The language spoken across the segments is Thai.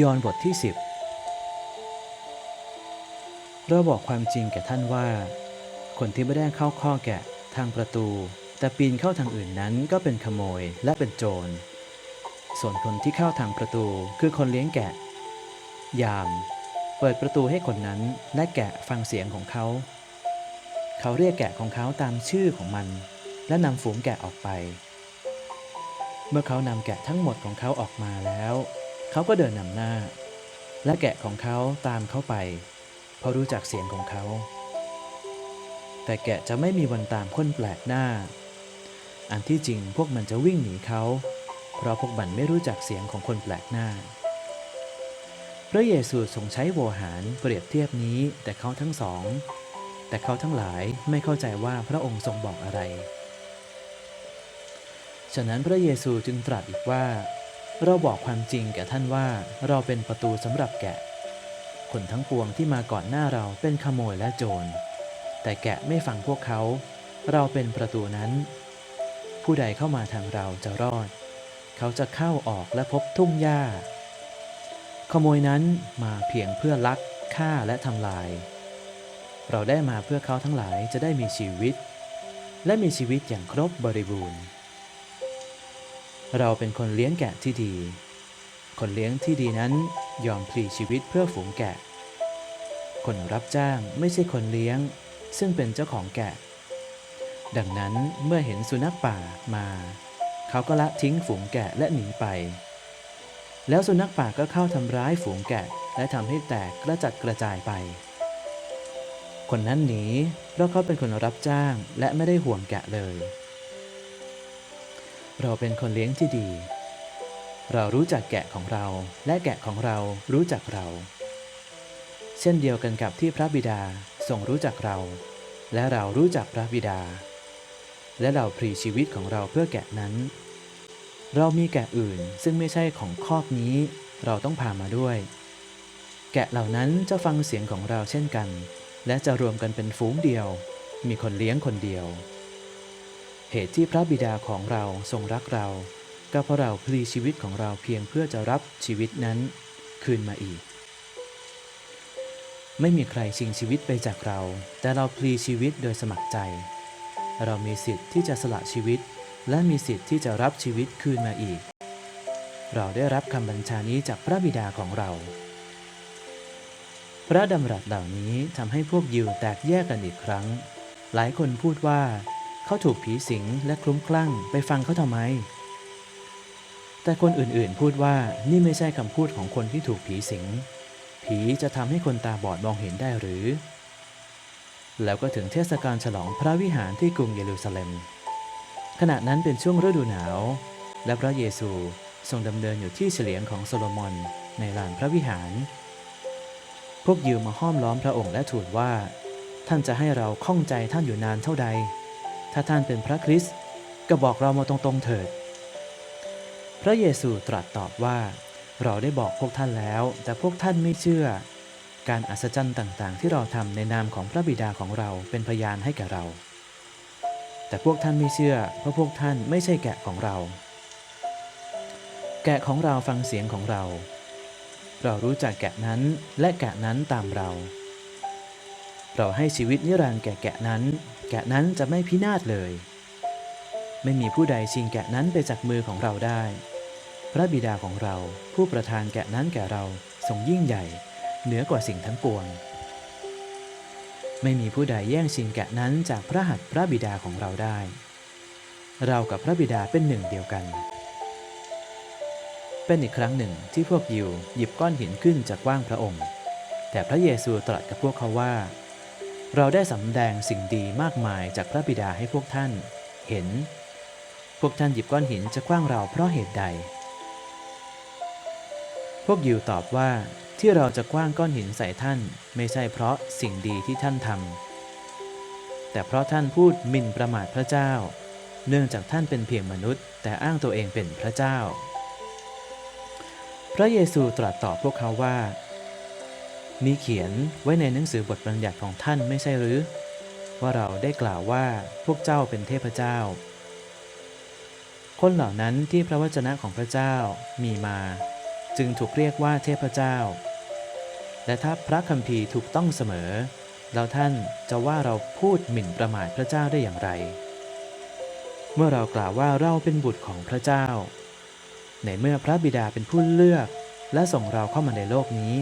ยอห์นบทที่ 10 เราบอกความจริงแก่ท่านว่า คนที่ไม่ได้เข้าข้อแกะทางประตู แต่ปีนเข้าทางอื่นนั้นก็เป็นขโมยและเป็นโจร ส่วนคนที่เข้าทางประตูคือคนเลี้ยงแกะ ยาม เปิดประตูให้คนนั้นและแกะฟังเสียงของเขา เขาเรียกแกะของเขาตามชื่อของมัน และนำฝูงแกะออกไป เมื่อเขานำแกะทั้งหมดของเขาออกมาแล้ว เขาก็เดินนำหน้า และแกะของเขาตามเขาไป เพราะรู้จักเสียงของเขา แต่แกะจะไม่มีวันตามคนแปลกหน้า อันที่จริงพวกมันจะวิ่งหนีเขา เพราะพวกมันไม่รู้จักเสียงของคนแปลกหน้า พระเยซูทรงใช้โวหารเปรียบเทียบนี้แต่เขาทั้งสอง แต่เขาทั้งหลายไม่เข้าใจว่าพระองค์ทรงบอกอะไร ฉะนั้นพระเยซูจึงตรัสอีกว่า เราบอกความจริงแก่ท่านว่าเราเป็นประตูสำหรับแกะ คนทั้งปวงที่มาก่อนหน้าเราเป็นขโมยและโจร แต่แกะไม่ฟังพวกเขา เราเป็นประตูนั้น ผู้ใดเข้ามาทางเราจะรอด เขาจะเข้าออกและพบทุ่งหญ้า ขโมยนั้นมาเพียงเพื่อลักฆ่าและทำลาย เราได้มาเพื่อเขาทั้งหลายจะได้มีชีวิต และมีชีวิตอย่างครบบริบูรณ์ เราเป็นคนเลี้ยงแกะที่ดี คนเลี้ยงที่ดีนั้นยอมพลีชีวิตเพื่อฝูงแกะ คนรับจ้างไม่ใช่คนเลี้ยง ซึ่งเป็นเจ้าของแกะ ดังนั้นเมื่อเห็นสุนัขป่ามา เขาก็ละทิ้งฝูงแกะและหนีไป แล้วสุนัขป่าก็เข้าทำร้ายฝูงแกะและทำให้แตกกระจัดกระจายไป คนนั้นหนีเพราะเขาเป็นคนรับจ้างและไม่ได้ห่วงแกะเลย เราเป็นคนเลี้ยงที่ดี เรารู้จักแกะของเรา และแกะของเรารู้จักเรา เช่นเดียวกันกับที่พระบิดาทรงรู้จักเรา และเรารู้จักพระบิดา และเราพรีชีวิตของเราเพื่อแกะนั้น เรามีแกะอื่นซึ่งไม่ใช่ของคอกนี้ เราต้องพามาด้วย แกะเหล่านั้นจะฟังเสียงของเราเช่นกัน และจะรวมกันเป็นฝูงเดียว มีคนเลี้ยงคนเดียว เหตุที่พระบิดาของเราทรงรักเรา ก็เพราะเราพลีชีวิตของเราเพียงเพื่อจะรับชีวิตนั้นคืนมาอีก ไม่มีใครชิงชีวิตไปจากเรา แต่เราพลีชีวิตโดยสมัครใจ เรามีสิทธิ์ที่จะสละชีวิต และมีสิทธิ์ที่จะรับชีวิตคืนมาอีก เราได้รับคำบัญชานี้จากพระบิดาของเรา พระดำรัสเหล่านี้ทำให้พวกยิวแตกแยกกันอีกครั้ง หลายคนพูดว่า เขาถูกผีสิงและคลุ้มคลั่งไปฟังเขาทำไม แต่คนอื่นๆพูดว่านี่ไม่ใช่คำพูดของคนที่ถูกผีสิง ผีจะทำให้คนตาบอดมองเห็นได้หรือ แล้วก็ถึงเทศกาลฉลองพระวิหารที่กรุงเยรูซาเล็ม ขณะนั้นเป็นช่วงฤดูหนาว และพระเยซูทรงดำเนินอยู่ที่เฉลียงของโซโลมอนในลานพระวิหาร พวกยิวมาห้อมล้อมพระองค์และทูลว่า ท่านจะให้เราข้องใจท่านอยู่นานเท่าใด ถ้าท่านเป็นพระคริสต์ก็บอกเรามาตรงๆเถิด พระเยซูตรัสตอบว่า เราได้บอกพวกท่านแล้ว แต่พวกท่านไม่เชื่อ การอัศจรรย์ต่างๆ ที่เราทำในนามของพระบิดาของเราเป็นพยานให้แก่เรา แต่พวกท่านไม่เชื่อ เพราะพวกท่านไม่ใช่แกะของเรา แกะของเราฟังเสียงของเรา เรารู้จักแกะนั้นและแกะนั้นตามเรา เราให้ชีวิตนิรันดร์แก่แกะนั้น แกะนั้นจะไม่พินาศเลย ไม่มีผู้ใดชิงแกะนั้นไปจากมือของเราได้ พระบิดาของเราผู้ประทานแกะนั้นแก่เราทรงยิ่งใหญ่ เหนือกว่าสิ่งทั้งปวง ไม่มีผู้ใดแย่งชิงแกะนั้นจากพระหัตถ์พระบิดาของเราได้ เรากับพระบิดาเป็นหนึ่งเดียวกัน เป็นอีกครั้งหนึ่งที่พวกยิวหยิบก้อนหินขึ้นจากว่างพระองค์ แต่พระเยซูตรัสกับพวกเขาว่า เราได้สำแดงสิ่งดีมากมายจากพระบิดาให้พวกท่าน เห็น พวกท่านหยิบก้อนหินจะคว้างเราเพราะเหตุใด พวกยิวตอบว่าที่เราจะคว้างก้อนหินใส่ท่านไม่ใช่เพราะสิ่งดีที่ท่านทำแต่เพราะท่านพูดหมิ่นประมาทพระเจ้า เนื่องจากท่านเป็นเพียงมนุษย์ แต่อ้างตัวเองเป็นพระเจ้า พระเยซูตรัสตอบพวกเขาว่า มีเขียนไว้ในหนังสือบทบัญญัติของท่านไม่ใช่หรือ ว่าเราได้กล่าวว่าพวกเจ้าเป็นเทพเจ้า คนเหล่านั้นที่พระวจนะของพระเจ้ามีมา จึงถูกเรียกว่าเทพเจ้า และถ้าพระคัมภีร์ถูกต้องเสมอ แล้วท่านจะว่าเราพูดหมิ่นประมาทพระเจ้าได้อย่างไร เมื่อเรากล่าวว่าเราเป็นบุตรของพระเจ้า ในเมื่อพระบิดาเป็นผู้เลือกและส่งเราเข้ามาในโลกนี้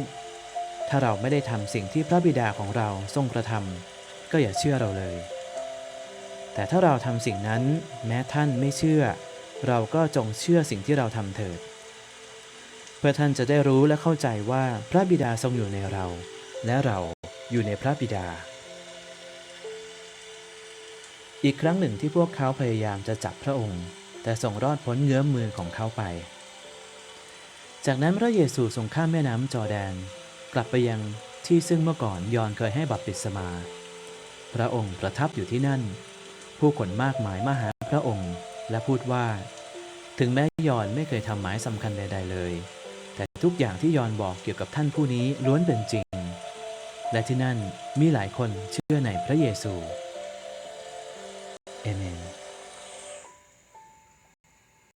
ถ้าเราไม่ได้ทำสิ่งที่พระบิดาของเราทรงกระทำก็อย่าเชื่อเราเลย แต่ถ้าเราทำสิ่งนั้นแม้ท่านไม่เชื่อ เราก็จงเชื่อสิ่งที่เราทำเถิด เพื่อท่านจะได้รู้และเข้าใจว่าพระบิดาทรงอยู่ในเรา และเราอยู่ในพระบิดา อีกครั้งหนึ่งที่พวกเขาพยายามจะจับพระองค์ แต่ทรงรอดพ้นเงื้อมมือของเขาไป จากนั้นพระเยซูทรงข้ามแม่น้ำจอแดน กลับไปยังที่ซึ่งเมื่อก่อนยอนเคยให้บัพติศมา พระองค์ประทับอยู่ที่นั่น ผู้คนมากมายมาหาพระองค์และพูดว่า ถึงแม้ยอนไม่เคยทำหมายสำคัญใด ๆ เลย แต่ทุกอย่างที่ยอนบอกเกี่ยวกับท่านผู้นี้ล้วนเป็นจริง และที่นั่นมีหลายคนเชื่อในพระเยซูเอเมน